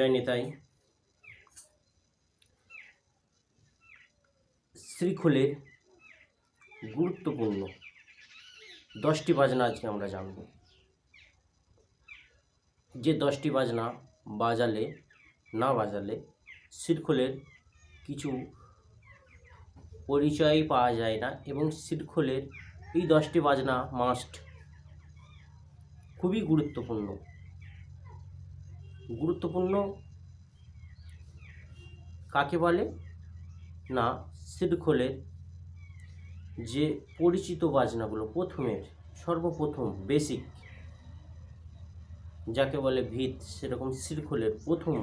জয় নিতাই শ্রীখোলের গুরুত্বপূর্ণ দশটি বাজনা আজকে আমরা জানব। যে দশটি বাজনা বাজালে, না বাজালে শ্রীখোলের কিছু পরিচয়ই পাওয়া যায় না এবং শ্রীখোলের এই দশটি বাজনা মাস্ট খুবই গুরুত্বপূর্ণ। গুরুত্বপূর্ণ। কাকে বলে? না সিডখোলের যে পরিচিত বাজনাগুলো, প্রথমের, সর্বপ্রথম বেসিক যাকে বলে ভিত, সেরকম শ্রীখোলের প্রথম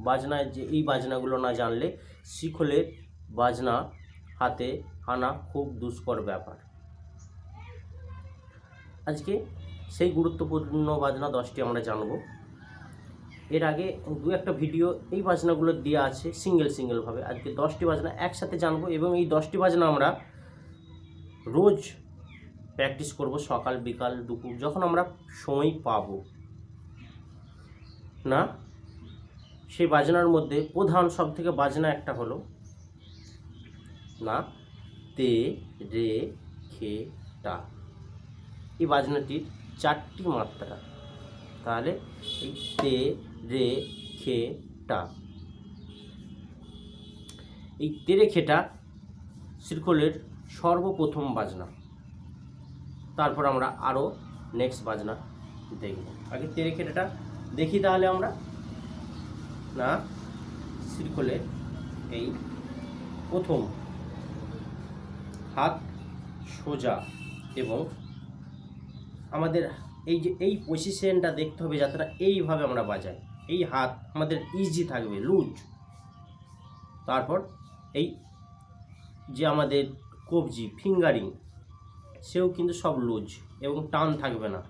বাজনায় যে এই বাজনাগুলো না জানলে শ্রীখোলের বাজনা, হাতে আনা খুব দুষ্কর ব্যাপার। আজকে সেই গুরুত্বপূর্ণ বাজনা দশটি আমরা জানব। এর আগে দু একটা ভিডিও এই বাজনাগুলো দেওয়া আছে সিঙ্গেল সিঙ্গেলভাবে। আজকে দশটি বাজনা একসাথে জানব এবং এই দশটি বাজনা আমরা রোজ প্র্যাকটিস করব সকাল, বিকাল, দুপুর, যখন আমরা সময় পাব। না? সেই বাজনার মধ্যে প্রধান সব থেকে বাজনা একটা হলো, না, তে, রে, খে, টা। এই বাজনাটির চারটি মাত্রা। তাহলে এই তে রে খে টা। এই তেরে খেটা শ্রীকলের সর্বপ্রথম বাজনা। তারপর আমরা আরও নেক্সট বাজনা দেখব। আগে তেরে খেটাটা দেখি তাহলে আমরা। না শ্রীকলের এই প্রথম। হাত সোজা এবং আমাদের এই যে এই পজিশনটা দেখতে হবে যাতে এইভাবে আমরা বাজাই। এই হাত আমাদের ইজি থাকবে, লুজ। তারপর এই যে আমাদের কবজি, ফিঙ্গারিং, সেও কিন্তু সব লুজ এবং টান থাকবে না।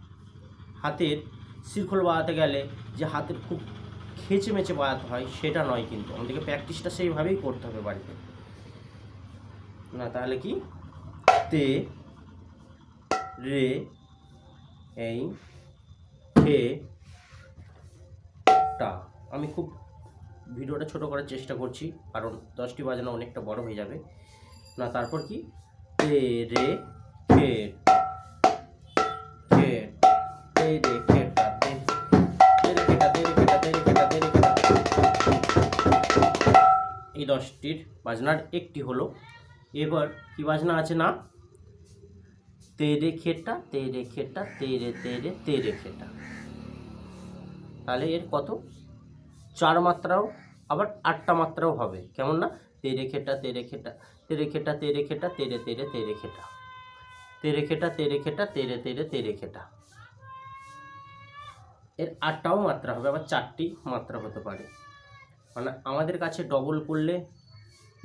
হাতের শৃঙ্খল বাজাতে গেলে যে হাতের খুব খেচে মেচে বাজাতে হয় সেটা নয় কিন্তু। আমাদেরকে প্র্যাকটিসটা সেইভাবেই করতে হবে বাড়িতে। না, তাহলে কি? তে, রে, এই, খে টা আমি খুব ভিডিওটা ছোট করার চেষ্টা করছি, কারণ দশটি বাজানো অনেকটা বড় হয়ে যাবে। না, তারপর কি? তে রে খে খে তে রে খে টা তে তে রে এই দশটির বাজনার একটি হলো, এবার কি বাজনা আছে না? তেরে খেটা তেরে খেটা তেরে তেরে তেরে খেটা তাহলে এর কত? চার মাত্রাও, আবার আটটা মাত্রাও হবে। কেমন না? তেরে খেটা তেরে খেটা তেরে খেটা তেরে খেটা, তেরে তেরে তেরে খেটা। তেরে খেটা তেরে খেটা, তেরে তেরে তেরে খেটা। এর আটটাও মাত্রা হবে, আবার চারটি মাত্রা হতে পারে। মানে আমাদের কাছে ডবল করলে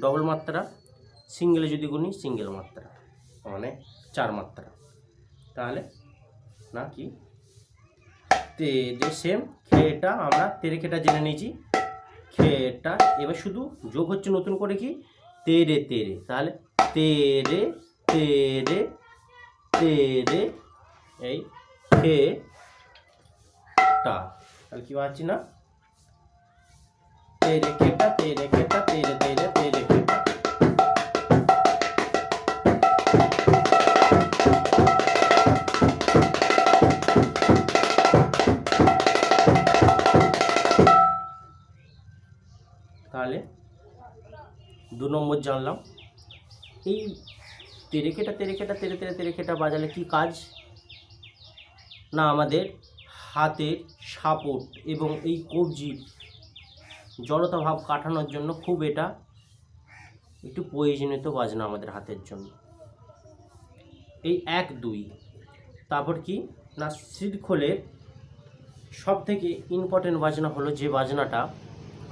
ডবল মাত্রা সিঙ্গেলে যদি গুনি সিঙ্গেল মাত্রা। মানে চার মাত্রা। তাহলে, না কি? তে যে সেম খেটা আমরা তেরে খেটা জেনে নিয়েছি। খেটা, এবার শুধু যোগ হচ্ছে নতুন করে কি? তেরে তেরে। তাহলে তেরে তেরে তেরে, এই খে টা তাহলে কি পাচ্ছি না? তেরে খেটা তেরে খেটা, তেরে তেরে। দু নম্বর জানলাম। এই তেরেকেটা তেরেকেটা, তেরে তেরে, তেরেকেটা বাজালে কি কাজ? না, আমাদের হাতের সাপোর্ট এবং এই কবজির জড়তা ভাব কাটানোর জন্য খুব এটা একটু প্রয়োজনীয় বাজনা আমাদের হাতের জন্য। এই এক, দুই, তারপর কি? না, শৃঙ্খলের সব থেকে ইম্পর্টেন্ট বাজনা হলো যে বাজনাটা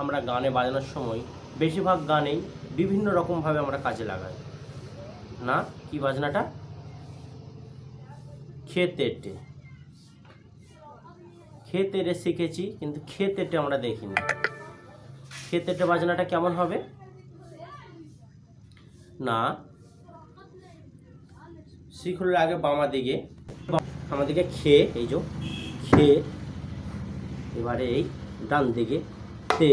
আমরা গানে বাজানোর সময়, বেশিরভাগ গানেই বিভিন্ন রকমভাবে আমরা কাজে লাগাই। না? কি বাজনাটা? খেতেটে। খেতেরে শিখেছি, কিন্তু খেতেটে আমরা দেখিনি। খেতেটে বাজনাটা কেমন হবে? না। শিখলের আগে বামা দিকে। আমাদেরকে খেয়ে এই যে খেয়ে এবারে এই ডান দিকে তে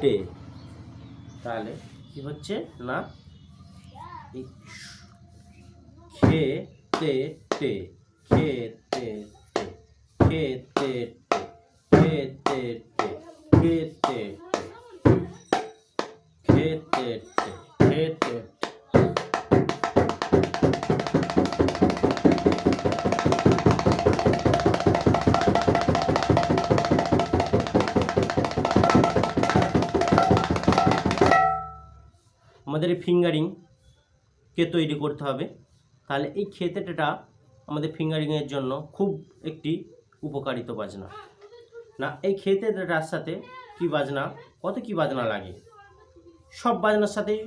টে। তাহলে কি হচ্ছে? না? খেতে খে তে খেতে খে তে টে খে তে টে খে আমাদের ফিঙ্গারিংকে তৈরি করতে হবে। তাহলে এই খেতেটা আমাদের ফিঙ্গারিংয়ের জন্য খুব একটি উপকারিত বাজনা। না, এই খেতেটার সাথে কি বাজনা? কত কি বাজনা লাগে? সব বাজনার সাথেই,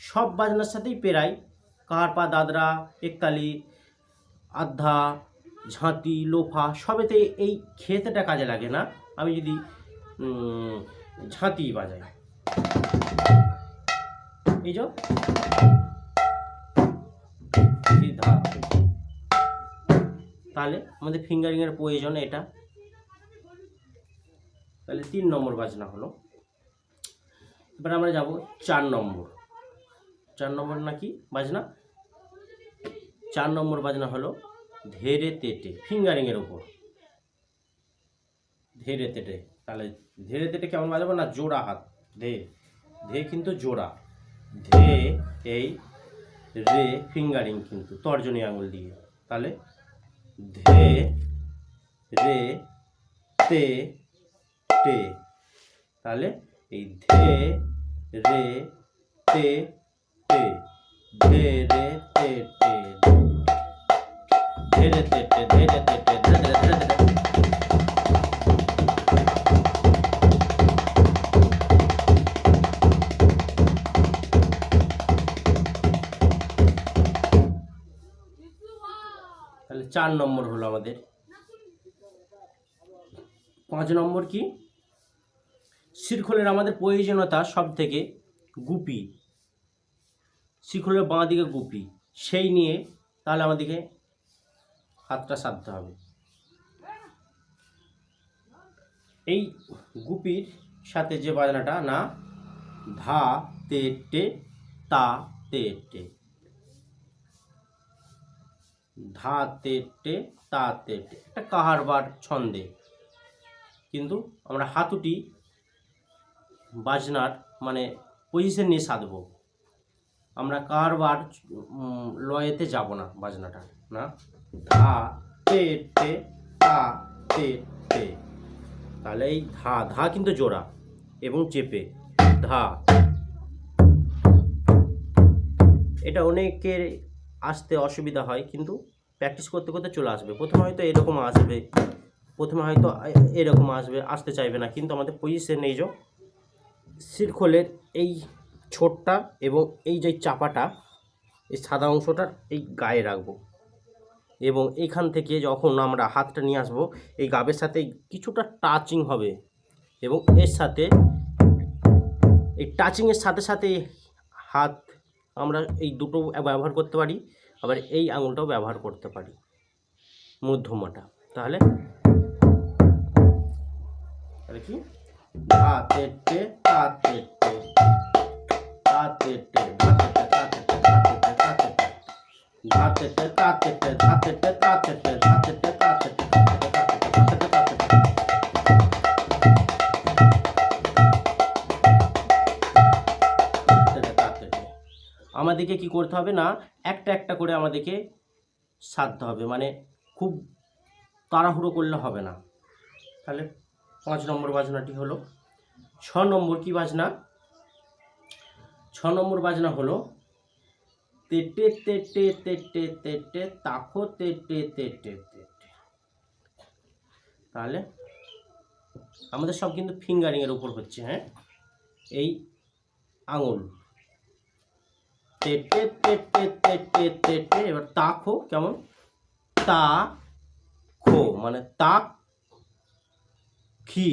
সব বাজনার সাথেই পেরাই। কাহারপা দাদরা, একতালি আধ্যা ঝাঁতি লোফা, সবেতে এই খেতেটা কাজে লাগে না। আমি যদি ঝাঁতি বাজাই। এই তাহলে আমাদের ফিঙ্গারিংয়ের প্রয়োজন এটা। তাহলে তিন নম্বর বাজনা হলো। এবার আমরা যাব চার নম্বর। চার নম্বর নাকি বাজনা? চার নম্বর বাজনা হলো ধেরে তেটে ফিঙ্গারিংয়ের উপর। ধেরে তেটে, তাহলে ধেরে তেটে কেমন বাজাবো না? জোড়া হাত, ধে ধে কিন্তু জোড়া। ধে এই, রে, ফিঙ্গারিং কিন্তু, তর্জনী আঙুল দিয়ে। তাহলে ধে রে, তে টে তাহলে, এই ধে রে, তে টে ধে রে, তে টে ধে রে, তে টে ধে রে, তে টে ধে রে চার নম্বর হলো আমাদের। পাঁচ নম্বর কি? শিরখোলের আমাদের প্রয়োজনীয়তা সব থেকে গুপি। শিরখোলের বাঁ দিকে গুপি। সেই নিয়ে তাহলে আমাদেরকে হাতটা সাধতে হবে। এই গুপির সাথে যে বাজনাটা, না, ধা, তে টে তা, তে টে ধা তে টে তা তে টে। একটা কাহারবার ছন্দে। কিন্তু আমরা হাতুটি বাজনার মানে পজিশন নিয়ে সাধবো। আমরা কারবার উম, লয়েতে যাব না বাজনাটা না? ধা তে টে তা তে টে। তাহলে এই ধা ধা কিন্তু জোড়া এবং চেপে। ধা। এটা অনেকের আসতে অসুবিধা হয়, কিন্তু প্র্যাকটিস করতে করতে চলে আসবে। প্রথমে হয়তো এরকম আসবে, প্রথমে হয়তো এরকম আসবে, আসতে চাইবে না। কিন্তু আমাদের পজিশন এই যে, শিরখোলের এই ছোটটা এবং এই যে চাপাটা, এই সাদা অংশটার এই গায়ে রাখব। এবং এখান থেকে যখন আমরা হাতটা নিয়ে আসব, এই গাবের সাথে কিছুটা টাচিং হবে। এবং এর সাথে, এই টাচিংয়ের সাথে সাথে হাত আমরা এই দুটো ব্যবহার করতে পারি, আবার এই আঙুলটাও ব্যবহার করতে পারি। মধ্যমাটা। তাহলে কি? ধা তে টে তা তে টে তা তে টে ধা তে টে তা তে টে তা তে টে ধা তে টে তা তে টে ধা তে টে তা তে টে ধা তে টে তা তে টে ধা তে টে তা তে টে ধা তে টে তা তে টে আমাদেরকে কি করতে হবে না একটা একটা করে আমাদেরকে সাধতে হবে মানে খুব তাড়াহুড়ো করলে হবে না তাহলে পাঁচ নম্বর বাজনাটি হলো ছ নম্বর কি বাজনা ছ নম্বর বাজনা হলো তেটে তেটে তেটে তেটে তাকো তেটে তেটে তেটে তাহলে আমাদের সব কিন্তু ফিঙ্গারিংয়ের উপর হচ্ছে হ্যাঁ এই আঙুল তেটে তেটে তেটে তেটে এবার তাকো কেমন তা খো মানে তাক খি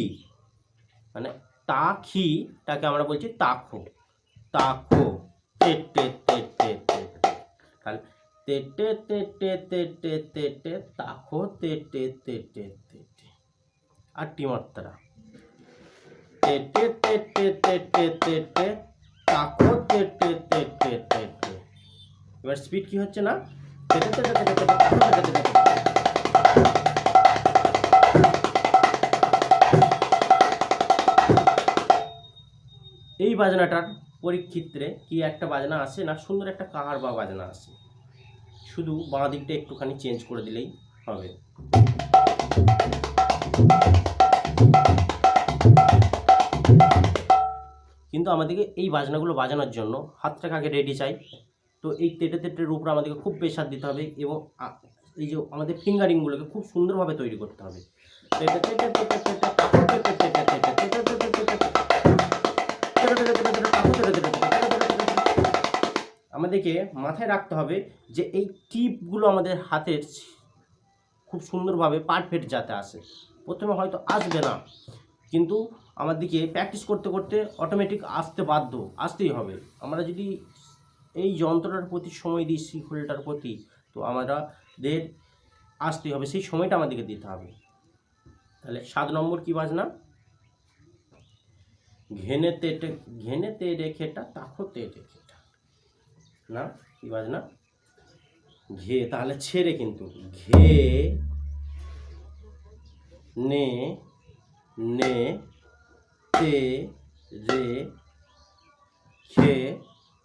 মানে তা খিটাকে আমরা বলছি তাখো তাখো তে টে তে টে তে তাহলে তে তে তে তে তাখো তে তে তে আটটি মাত্রা তে তে তে তে তে তে তে তাকো তে তে তে তে তে তে এবার স্পিড কি হচ্ছে না। এই বাজনাটার পরীক্ষিত্রে কি একটা বাজনা আসে না সুন্দর একটা কাহার বা বাজনা আসে শুধু বাঁ দিকটা একটুখানি চেঞ্জ করে দিলেই হবে কিন্তু আমাদেরকে এই বাজনাগুলো বাজানোর জন্য হাতটাকে আগে রেডি চাই তো এই তেটে তেটের উপর আমাদেরকে খুব প্রেশার দিতে হবে এবং এই যে আমাদের ফিঙ্গারিংগুলোকে খুব সুন্দরভাবে তৈরি করতে হবে। আমাদেরকে মাথায় রাখতে হবে যে এই টিপগুলো আমাদের হাতের খুব সুন্দরভাবে পারফেক্ট যাতে আসে প্রথমে হয়তো আসবে না কিন্তু আমাদেরকে প্র্যাকটিস করতে করতে অটোমেটিক আসতে বাধ্য, আসতেই হবে। আমরা যদি এই যন্ত্রটার প্রতি সময় দিই শিখলটার প্রতি, তো আমরা আমাদের আসতেই হবে। সেই সময়টা আমাদেরকে দিতে হবে। তাহলে সাত নম্বর কি বাজনা? ঘেনে তেটে ঘেনে তে রেখেটা তাকো তে রেখেটা। না? কি বাজনা? ঘে, তাহলে ছেড়ে কিন্তু। ঘে, নে নে তে রে খে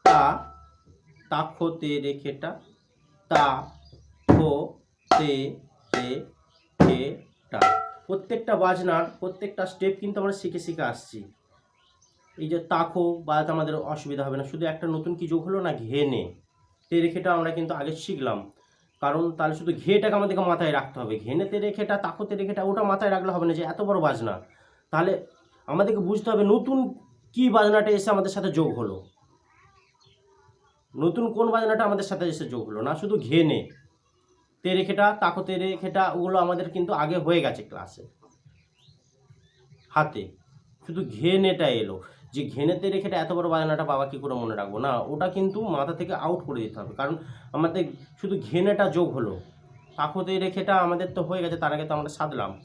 তা তাখো তে রেখেটা তা খো তে রে খে টা। প্রত্যেকটা বাজনার, প্রত্যেকটা স্টেপ কিন্তু আমরা শিখে শিখে আসছি। এই যে তাকো বাজাতে আমাদের অসুবিধা হবে না। শুধু একটা নতুন কি যোগ হলো না ঘেনে তে রেখেটা আমরা কিন্তু আগে শিখলাম। কারণ তাহলে শুধু ঘেটাকে আমাদেরকে মাথায় রাখতে হবে। ঘেনেতে রেখেটা তাকোতে রেখেটা ওটা মাথায় রাখলে হবে না যে এত বড় বাজনা। তাহলে আমাদেরকে বুঝতে হবে নতুন কি বাজনাটা এসে আমাদের সাথে যোগ হলো। নতুন কোন বাজনাটা আমাদের সাথে এসে যোগ হলো? না শুধু ঘেনে। তে রেখেটা তাকোতে রেখেটা ওগুলো আমাদের কিন্তু আগে হয়ে গেছে ক্লাসে। হাতে। শুধু ঘেনেটা এলো। যে ঘেনেতে রেখেটা এত বড় বাজনাটা বাবা কি করে মনে রাখব? না, ওটা কিন্তু মাথা থেকে আউট করে দিতে হবে। কারণ আমাদের শুধু ঘেনেটা যোগ হলো। তাকোতে রেখেটা আমাদের তো হয়ে গেছে, তার আগে তো আমরা সাধলাম।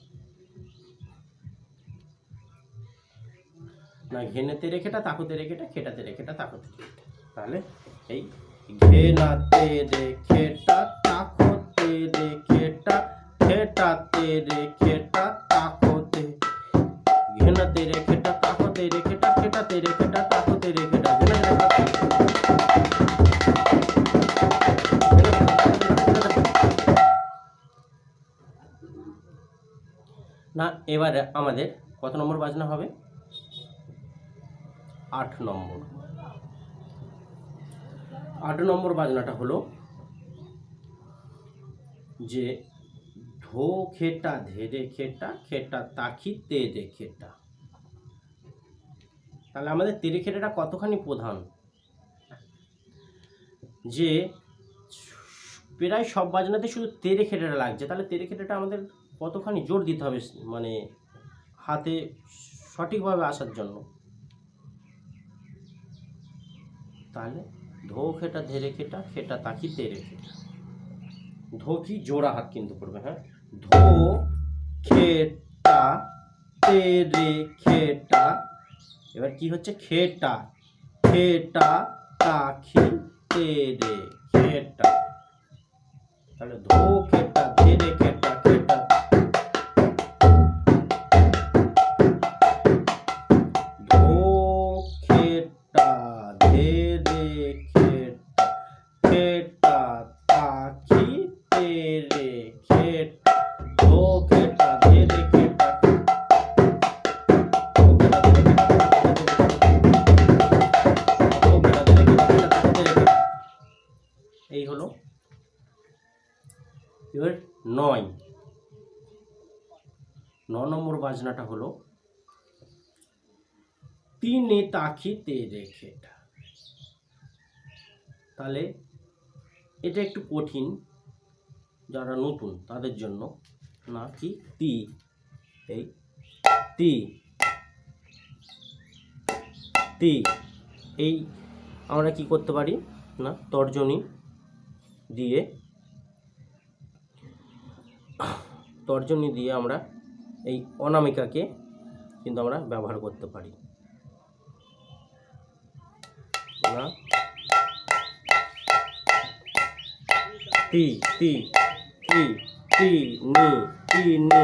না ঘেনেতে রেখেটা, তাকুতে রেখেটা, খেটাতে রেখেটা, তাকোতে তাহলে এই ঘেনাতে রেখেটা, তাকোতে রেখেটা, খেটাতে রেখেটা, তাকোতে। ঘেনাতে রেখেটা, তাকোতে রেখেটা, খেটাতে রেখেটা, তাকুতে রেখেটা। না, এবারে আমাদের কত নম্বর বাজনা হবে? আট নম্বর। আট নম্বর বাজনাটা হলো যে ধো খেটা ধেরে খেটা খেটা তাকি, তে দে খেটা। তাহলে আমাদের তেরে খেটাটা কতখানি প্রধান? যে প্রায় সব বাজনাতে শুধু তেরে খেটাটা লাগছে। তাহলে তেরে খেটাটা আমাদের কতখানি জোর দিতে হবে মানে হাতে সঠিকভাবে আসার জন্য? তাহলে ধো খেটা ধেরে খেটা খেটা তাকি তেরে খেটা ধো কি জোড়া হাত কিন্তু করবে হ্যাঁ? ধো খেটা তেরে খেটা এবার কি হচ্ছে? খেটা খেটা তাকি তেরে খেটা তাহলে ধো খেটা এই হলো এবার নয়। ন নম্বর বাজনাটা হলো, তিনে তাকি রেখে তাহলে এটা একটু কঠিন, যারা নতুন তাদের জন্য না কি তি? এই তি। তি। এই আমরা কি করতে পারি? না, তর্জনী দিয়ে তর্জনী দিয়ে আমরা এই অনামিকাকে কিন্তু আমরা ব্যবহার করতে পারি। তি তি তি তি নি তি নি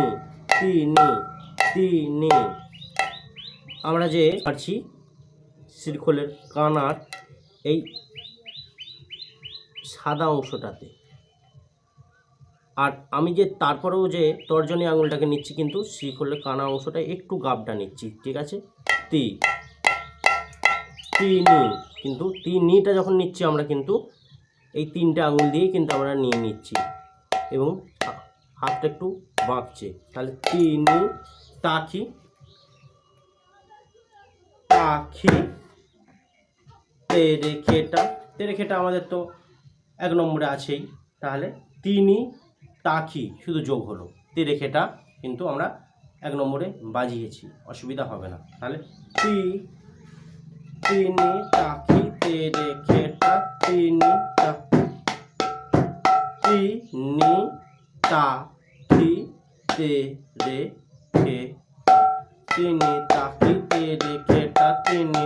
তি নি নি আমরা যে পারছি, শিরখোলের কানার এই সাদা অংশটাতে। আর আমি যে তারপরেও যে তর্জনী আঙুলটাকে নিচ্ছি কিন্তু শিরখোলের কানা অংশটা একটু গাবটা নিচ্ছি, ঠিক আছে? তি। তি নি। কিন্তু তি নিটা যখন নিচ্ছি আমরা কিন্তু, এই তিনটে আঙুল দিয়েই কিন্তু আমরা নিয়ে নিচ্ছি। এবং হাতটা একটু বাঁকছে। তাহলে তিনি তাকি পাখি তেরে খেটা তেরে খেটা আমাদের তো এক নম্বরে আছেই। তাহলে তিনি তাকি শুধু যোগ হলো। তেরে খেটা কিন্তু আমরা এক নম্বরে বাজিয়েছি, অসুবিধা হবে না। তাহলে তি, তিনি তাকি তেরে খেটা তিনি তা, তিনি তাকি তেরে খেটা তিনি তাকিতে রেখেটা তিনি তিনি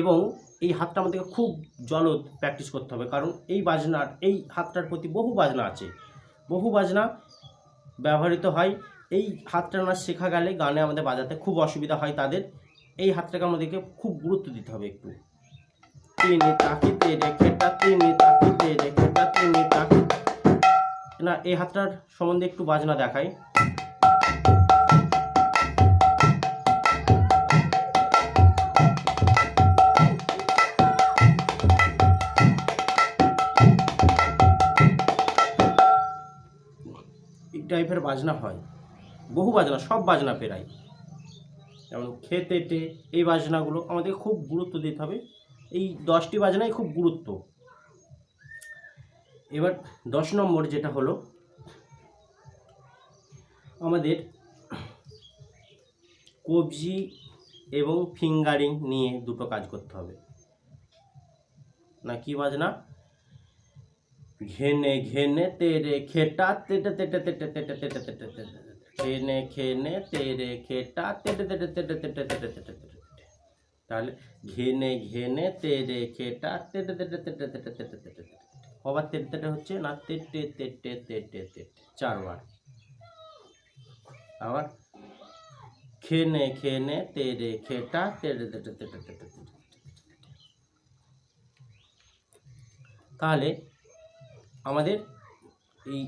এবং এই হাতটা আমাদেরকে খুব জলদ প্র্যাকটিস করতে হবে। কারণ এই বাজনার, এই হাতটার প্রতি বহু বাজনা আছে। বহু বাজনা ব্যবহৃত হয়। এই হাতটা না শেখা গেলে গানে আমাদের বাজাতে খুব অসুবিধা হয় তাদের। এই হাতটাকে আমাদেরকে খুব গুরুত্ব দিতে হবে একটু। না, এই হাতটার সম্বন্ধে একটু বাজনা দেখাই। টাইপের বাজনা হয়। বহু বাজনা, সব বাজনা পেরাই যেমন খেতে টে এই বাজনাগুলো আমাদের খুব গুরুত্ব দিতে হবে। এই দশটি বাজনাই খুব গুরুত্ব। এবার দশ নম্বর যেটা হলো, আমাদের কবজি এবং ফিঙ্গারিং নিয়ে দুটো কাজ করতে হবে। না কি বাজনা? ঘেনে ঘেনে তেরে খেটা তেটে তেটে তেটে তেটে তেটে তেটে তেটে খেনে খেনে তেরে খেটা তেটে তেটে তেটে তেটে তেটে তেটে তেটে তাহলে ঘেনে ঘেনে তেরে খেটা তেটে তেটে তেটে তেটে তেটে তেটে তেটে কবার তেটে তেটে হচ্ছে না তেটে তেটে তেটে তেটে চারবার আবার খেনে খেনে তেরে খেটা তেটে তেটে তেটে তেটে তেটে তাহলে আমাদের এই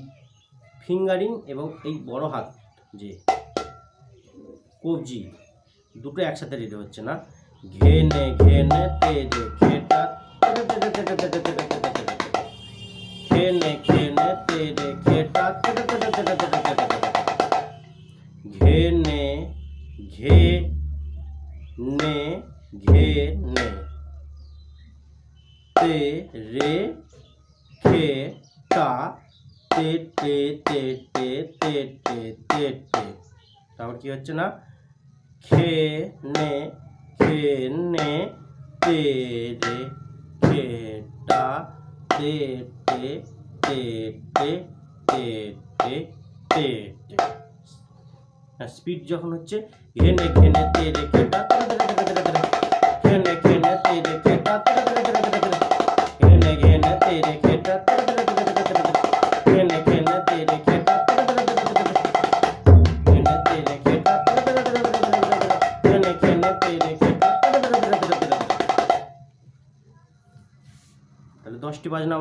ফিঙ্গারিং এবং এই বড় হাত যে কবজি, দুটো একসাথে দিতে হচ্ছে না। ঘেনে ঘেনে তেরে হচ্ছে না? খে নে খে নে তে রে খে টা তে তে তে তে তে তে তে টে স্পিড যখন হচ্ছে ঘেনে ঘেনে তে রে খেটা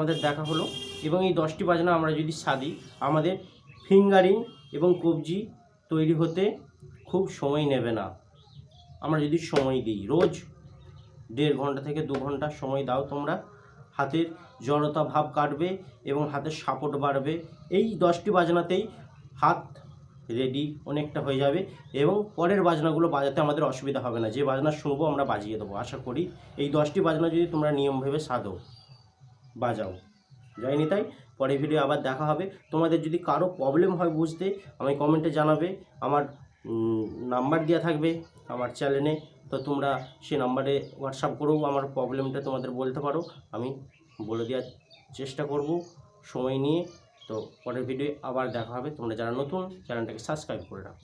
আমাদের দেখা হলো এবং এই দশটি বাজনা আমরা যদি সাদি আমাদের ফিঙ্গারিং এবং কবজি তৈরি হতে খুব সময় নেবে না। আমরা যদি সময় দিই, রোজ দেড় ঘণ্টা থেকে দু ঘণ্টা সময় দাও তোমরা। হাতের জড়তা ভাব কাটবে এবং হাতের সাপোর্ট বাড়বে। এই দশটি বাজনাতেই হাত রেডি অনেকটা হয়ে যাবে এবং পরের বাজনাগুলো বাজাতে আমাদের অসুবিধা হবে না। যে বাজনা শুনব আমরা বাজিয়ে দেবো। আশা করি এই দশটি বাজনা যদি তোমরা নিয়ম ভেবে সাধো। বাজাও। যায়নি তাই? পরে ভিডিও আবার দেখা হবে। তোমাদের যদি কারও প্রবলেম হয় বুঝতে, আমায় কমেন্টে জানাবে। আমার নাম্বার দেওয়া থাকবে আমার চ্যানেলে তো তোমরা সে নাম্বারে হোয়াটসঅ্যাপ করেও আমার প্রবলেমটা তোমাদের বলতে পারো। আমি বলে দেওয়ার চেষ্টা করব সময় নিয়ে। তো পরের ভিডিও আবার দেখা হবে। তোমরা যারা নতুন চ্যানেলটাকে সাবস্ক্রাইব করে রাখো।